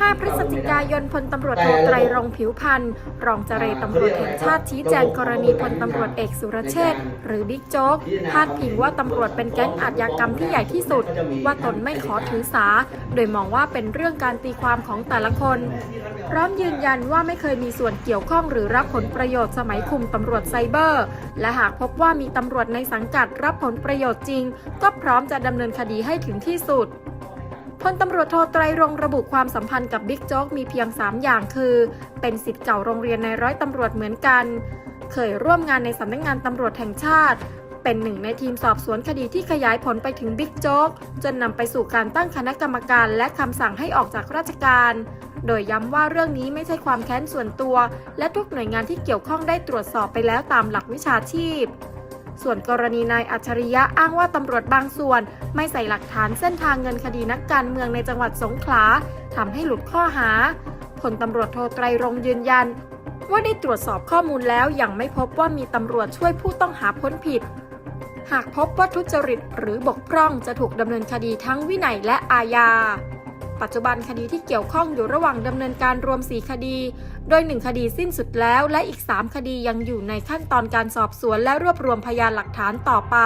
5 พฤศจิกายนพลตำรวจโทไตรรงผิวพันธ์รองเจรตำรวจแห่งชาติชี้แจงกรณีพลตำรวจเอกสุรเชษฐ์หรือบิ๊กโจ๊กพาดพิงว่าตำรวจเป็นแก๊งอาชญากรรมที่ใหญ่ที่สุด ว่าตนไม่ขอถือสา โดยมองว่าเป็นเรื่องการตีความของแต่ละคน พร้อมยืนยันว่าไม่เคยมีส่วนเกี่ยวข้องหรือรับผลประโยชน์สมัยคุมตำรวจไซเบอร์ และหากพบว่ามีตำรวจในสังกัดรับผลประโยชน์จริง ก็พร้อมจะดำเนินคดีให้ถึงที่สุด พลตำรวจโทไตรรงระบุความสัมพันธ์กับบิ๊กโจ๊กมีเพียง 3 อย่างคือ เป็นสิทธิ์เก่าโรงเรียนในร้อยตำรวจเหมือนกัน เคยร่วมงานในสำนักงานตำรวจแห่งชาติ เป็นหนึ่งในทีมสอบสวนคดีที่ขยายผลไปถึงบิ๊กโจ๊กจนนำไปสู่การตั้งคณะกรรมการและคำสั่งให้ออกจากราชการ โดยย้ำว่าเรื่องนี้ไม่ใช่ความแค้นส่วนตัว และทุกหน่วยงานที่เกี่ยวข้องได้ตรวจสอบไปแล้วตามหลักวิชาชีพ ส่วนกรณีนายอัจฉริยะอ้างว่าตำรวจบางส่วน ไม่ใส่หลักฐานเส้นทางเงินคดีนักการเมืองในจังหวัดสงขลาทำให้หลุดข้อหาพลตำรวจโทไตรรงยืนยัน ว่าได้ตรวจสอบข้อมูลแล้วยังไม่พบว่ามีตำรวจช่วยผู้ต้องหาพ้นผิด หากพบว่าทุจริตหรือบกพร่องจะถูกดำเนินคดีทั้งวินัยและอาญา ปัจจุบันคดีที่เกี่ยวข้องอยู่ระหว่างดำเนินการรวม 4 คดี โดย 1 คดีสิ้นสุดแล้วและอีก 3 คดียังอยู่ในขั้นตอนการสอบสวนและรวบรวมพยานหลักฐานต่อไป